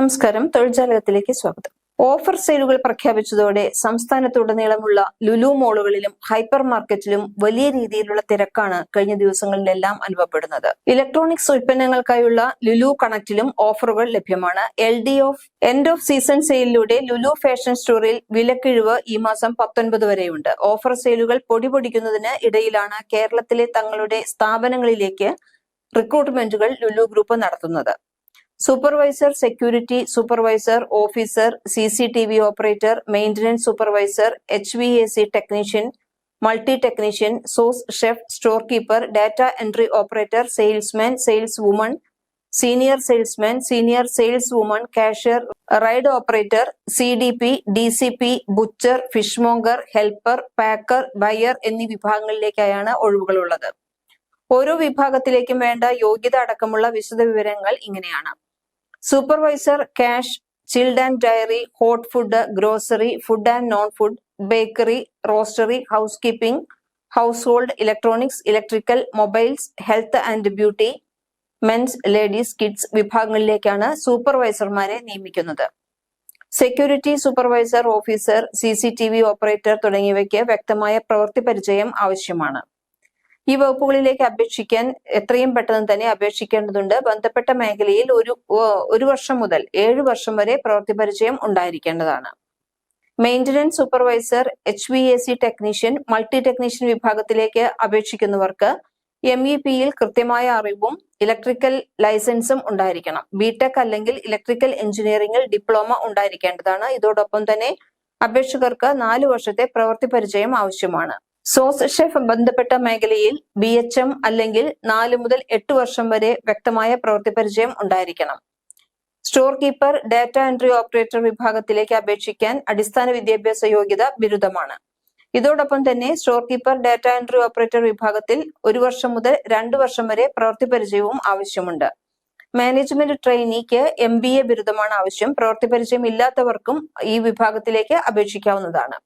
നമസ്കാരം. തൊഴിൽജാലകത്തിലേക്ക് സ്വാഗതം. ഓഫർ സെയിലുകൾ പ്രഖ്യാപിച്ചതോടെ സംസ്ഥാനത്തുടനീളമുള്ള ലുലു മോളുകളിലും ഹൈപ്പർ മാർക്കറ്റിലും വലിയ രീതിയിലുള്ള തിരക്കാണ് കഴിഞ്ഞ ദിവസങ്ങളിലെല്ലാം അനുഭവപ്പെടുന്നത്. ഇലക്ട്രോണിക്സ് ഉൽപ്പന്നങ്ങൾക്കായുള്ള ലുലു കണക്റ്റിലും ഓഫറുകൾ ലഭ്യമാണ്. L D off end of season സെയിലിലൂടെ Lulu fashion സ്റ്റോറിൽ വിലക്കിഴിവ് ഈ മാസം പത്തൊൻപത് വരെയുണ്ട്. ഓഫർ സെയിലുകൾ പൊടിപൊടിക്കുന്നതിന് ഇടയിലാണ് കേരളത്തിലെ തങ്ങളുടെ സ്ഥാപനങ്ങളിലേക്ക് റിക്രൂട്ട്മെന്റുകൾ ലുലു ഗ്രൂപ്പ് നടത്തുന്നത്. Supervisor security supervisor officer C C T V operator maintenance supervisor H V A C technician multi technician sous chef store keeper data entry operator salesman sales woman senior salesman senior sales woman cashier ride operator C D P D C P butcher fishmonger helper packer buyer എന്നീ വിഭാഗങ്ങളിലേക്കായാണ് ഒഴിവുകളുള്ളത്. ഓരോ വിഭാഗത്തിലേക്കും വേണ്ട യോഗ്യത അടക്കമുള്ള വിശദ വിവരങ്ങൾ ഇങ്ങനെയാണ്. Supervisor cash chilled and dairy hot food grocery food and non food bakery roastery housekeeping household electronics electrical mobiles health and beauty men's ladies kids വിഭാഗങ്ങളിലേക്കാണ് സൂപ്പർവൈസർമാരെ നിയമിക്കുന്നത്. Security supervisor officer C C T V operator തുടങ്ങിയവയ്ക്ക് വ്യക്തമായ പ്രവൃത്തി പരിചയം ആവശ്യമാണ്. ഈ വകുപ്പുകളിലേക്ക് അപേക്ഷിക്കാൻ എത്രയും പെട്ടെന്ന് തന്നെ അപേക്ഷിക്കേണ്ടതുണ്ട്. ബന്ധപ്പെട്ട മേഖലയിൽ ഒരു ഒരു വർഷം മുതൽ ഏഴു വർഷം വരെ പ്രവൃത്തി പരിചയം ഉണ്ടായിരിക്കേണ്ടതാണ്. Maintenance supervisor H V A C technician multi technician വിഭാഗത്തിലേക്ക് അപേക്ഷിക്കുന്നവർക്ക് എം ഇ പിയിൽ കൃത്യമായ അറിവും ഇലക്ട്രിക്കൽ ലൈസൻസും ഉണ്ടായിരിക്കണം. ബിടെക് അല്ലെങ്കിൽ ഇലക്ട്രിക്കൽ എഞ്ചിനീയറിംഗിൽ ഡിപ്ലോമ ഉണ്ടായിരിക്കേണ്ടതാണ്. ഇതോടൊപ്പം തന്നെ അപേക്ഷകർക്ക് നാലു വർഷത്തെ പ്രവൃത്തി പരിചയം ആവശ്യമാണ്. സോസ് ബന്ധപ്പെട്ട മേഖലയിൽ ബി എച്ച് എം അല്ലെങ്കിൽ നാല് മുതൽ എട്ട് വർഷം വരെ വ്യക്തമായ പ്രവൃത്തി പരിചയം ഉണ്ടായിരിക്കണം. Store keeper data entry operator വിഭാഗത്തിലേക്ക് അപേക്ഷിക്കാൻ അടിസ്ഥാന വിദ്യാഭ്യാസ യോഗ്യത ബിരുദമാണ്. ഇതോടൊപ്പം തന്നെ store keeper data entry operator വിഭാഗത്തിൽ ഒരു വർഷം മുതൽ രണ്ടു വർഷം വരെ പ്രവൃത്തി പരിചയവും ആവശ്യമുണ്ട്. മാനേജ്മെന്റ് ട്രെയിനിക്ക് എം ബി എ ബിരുദമാണ് ആവശ്യം. പ്രവൃത്തി പരിചയം ഇല്ലാത്തവർക്കും ഈ വിഭാഗത്തിലേക്ക് അപേക്ഷിക്കാവുന്നതാണ്.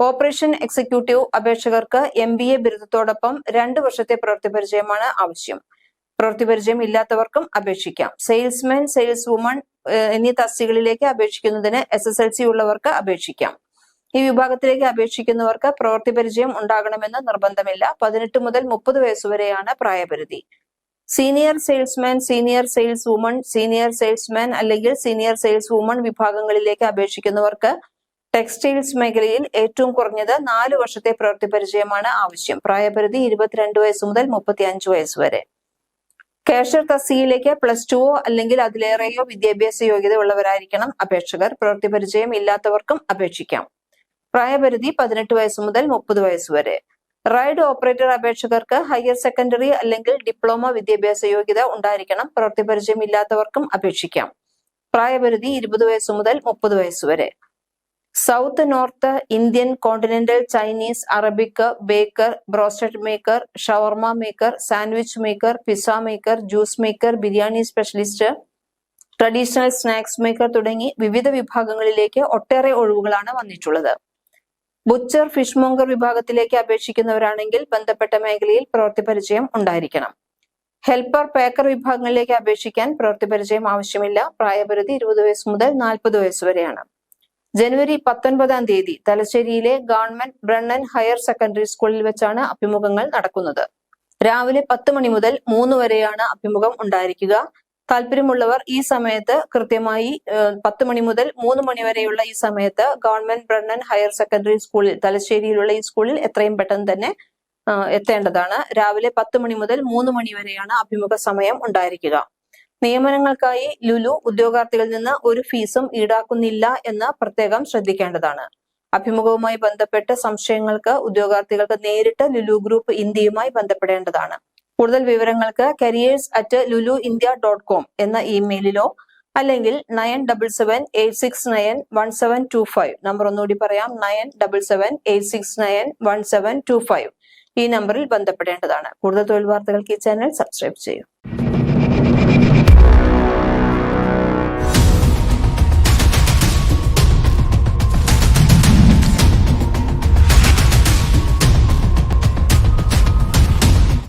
ഓപ്പറേഷൻ എക്സിക്യൂട്ടീവ് അപേക്ഷകർക്ക് എം ബി എ ബിരുദത്തോടൊപ്പം രണ്ട് വർഷത്തെ പ്രവൃത്തി പരിചയമാണ് ആവശ്യം. പ്രവൃത്തി പരിചയം ഇല്ലാത്തവർക്കും അപേക്ഷിക്കാം. സെയിൽസ്മാൻ സെയിൽസ് വുമൺ എന്നീ തസ്തികളിലേക്ക് അപേക്ഷിക്കുന്നതിന് എസ് എസ് എൽ സി ഉള്ളവർക്ക് അപേക്ഷിക്കാം. ഈ വിഭാഗത്തിലേക്ക് അപേക്ഷിക്കുന്നവർക്ക് പ്രവൃത്തി പരിചയം ഉണ്ടാകണമെന്ന് നിർബന്ധമില്ല. പതിനെട്ട് മുതൽ മുപ്പത് വയസ്സുവരെയാണ് പ്രായപരിധി. Senior salesman senior sales woman senior salesman അല്ലെങ്കിൽ സീനിയർ സെയിൽസ് വുമൺ വിഭാഗങ്ങളിലേക്ക് അപേക്ഷിക്കുന്നവർക്ക് ടെക്സ്റ്റൈൽസ് മേഖലയിൽ ഏറ്റവും കുറഞ്ഞത് നാല് വർഷത്തെ പ്രവൃത്തി പരിചയമാണ് ആവശ്യം. പ്രായപരിധി ഇരുപത്തിരണ്ട് വയസ്സ് മുതൽ മുപ്പത്തി അഞ്ച് വയസ്സ് വരെ. കേഷർ തസ്തികയിലേക്ക് പ്ലസ് ടുവോ അല്ലെങ്കിൽ അതിലേറെയോ വിദ്യാഭ്യാസ യോഗ്യത ഉള്ളവരായിരിക്കണം അപേക്ഷകർ. പ്രവൃത്തി പരിചയം ഇല്ലാത്തവർക്കും അപേക്ഷിക്കാം. പ്രായപരിധി പതിനെട്ട് വയസ്സ് മുതൽ മുപ്പത് വയസ്സ് വരെ. റൈഡ് ഓപ്പറേറ്റർ അപേക്ഷകർക്ക് ഹയർ സെക്കൻഡറി അല്ലെങ്കിൽ ഡിപ്ലോമ വിദ്യാഭ്യാസ യോഗ്യത ഉണ്ടായിരിക്കണം. പ്രവൃത്തി പരിചയം ഇല്ലാത്തവർക്കും അപേക്ഷിക്കാം. പ്രായപരിധി ഇരുപത് വയസ്സ് മുതൽ മുപ്പത് വയസ്സ് വരെ. South north Indian continental Chinese Arabic baker broasted maker shawarma maker sandwich maker pizza maker juice maker biryani specialist traditional snacks maker തുടങ്ങി വിവിധ വിഭാഗങ്ങളിലേക്ക് ഒട്ടേറെ ഒഴിവുകളാണ് വന്നിട്ടുള്ളത്. ബുച്ചർ ഫിഷ് മോങ്കർ വിഭാഗത്തിലേക്ക് അപേക്ഷിക്കുന്നവരാണെങ്കിൽ ബന്ധപ്പെട്ട മേഖലയിൽ പ്രവൃത്തി പരിചയം ഉണ്ടായിരിക്കണം. ഹെൽപ്പർ പേക്കർ വിഭാഗങ്ങളിലേക്ക് അപേക്ഷിക്കാൻ പ്രവൃത്തി പരിചയം ആവശ്യമില്ല. പ്രായപരിധി ഇരുപത് വയസ്സ് മുതൽ നാൽപ്പത് വയസ്സ് വരെയാണ്. ജനുവരി പത്തൊൻപതാം തീയതി തലശ്ശേരിയിലെ ഗവൺമെന്റ് ബ്രണ്ണൻ ഹയർ സെക്കൻഡറി സ്കൂളിൽ വെച്ചാണ് അഭിമുഖങ്ങൾ നടക്കുന്നത്. രാവിലെ പത്ത് മണി മുതൽ മൂന്ന് വരെയാണ് അഭിമുഖം ഉണ്ടായിരിക്കുക. താല്പര്യമുള്ളവർ ഈ സമയത്ത് കൃത്യമായി പത്ത് മണി മുതൽ മൂന്ന് മണി വരെയുള്ള ഈ സമയത്ത് ഗവൺമെന്റ് ബ്രണ്ണൻ ഹയർ സെക്കൻഡറി സ്കൂളിൽ തലശ്ശേരിയിലുള്ള ഈ സ്കൂളിൽ എത്രയും പെട്ടെന്ന് തന്നെ എത്തേണ്ടതാണ്. രാവിലെ പത്ത് മണി മുതൽ മൂന്ന് മണി വരെയാണ് അഭിമുഖ സമയം ഉണ്ടായിരിക്കുക. നിയമനങ്ങൾക്കായി ലുലു ഉദ്യോഗാർത്ഥികളിൽ നിന്ന് ഒരു ഫീസും ഈടാക്കുന്നില്ല എന്ന് പ്രത്യേകം ശ്രദ്ധിക്കേണ്ടതാണ്. അഭിമുഖവുമായി ബന്ധപ്പെട്ട സംശയങ്ങൾക്ക് ഉദ്യോഗാർത്ഥികൾക്ക് നേരിട്ട് ലുലു ഗ്രൂപ്പ് ഇന്ത്യയുമായി ബന്ധപ്പെടേണ്ടതാണ്. കൂടുതൽ വിവരങ്ങൾക്ക് careers at Lulu India dot com എന്ന ഇമെയിലിലോ അല്ലെങ്കിൽ nine double seven eight six nine one seven two five number ഒന്നുകൂടി പറയാം nine double seven eight six nine one seven two five ഈ നമ്പറിൽ ബന്ധപ്പെടേണ്ടതാണ്. കൂടുതൽ തൊഴിൽ വാർത്തകൾക്ക് ഈ ചാനൽ സബ്സ്ക്രൈബ് ചെയ്യൂ.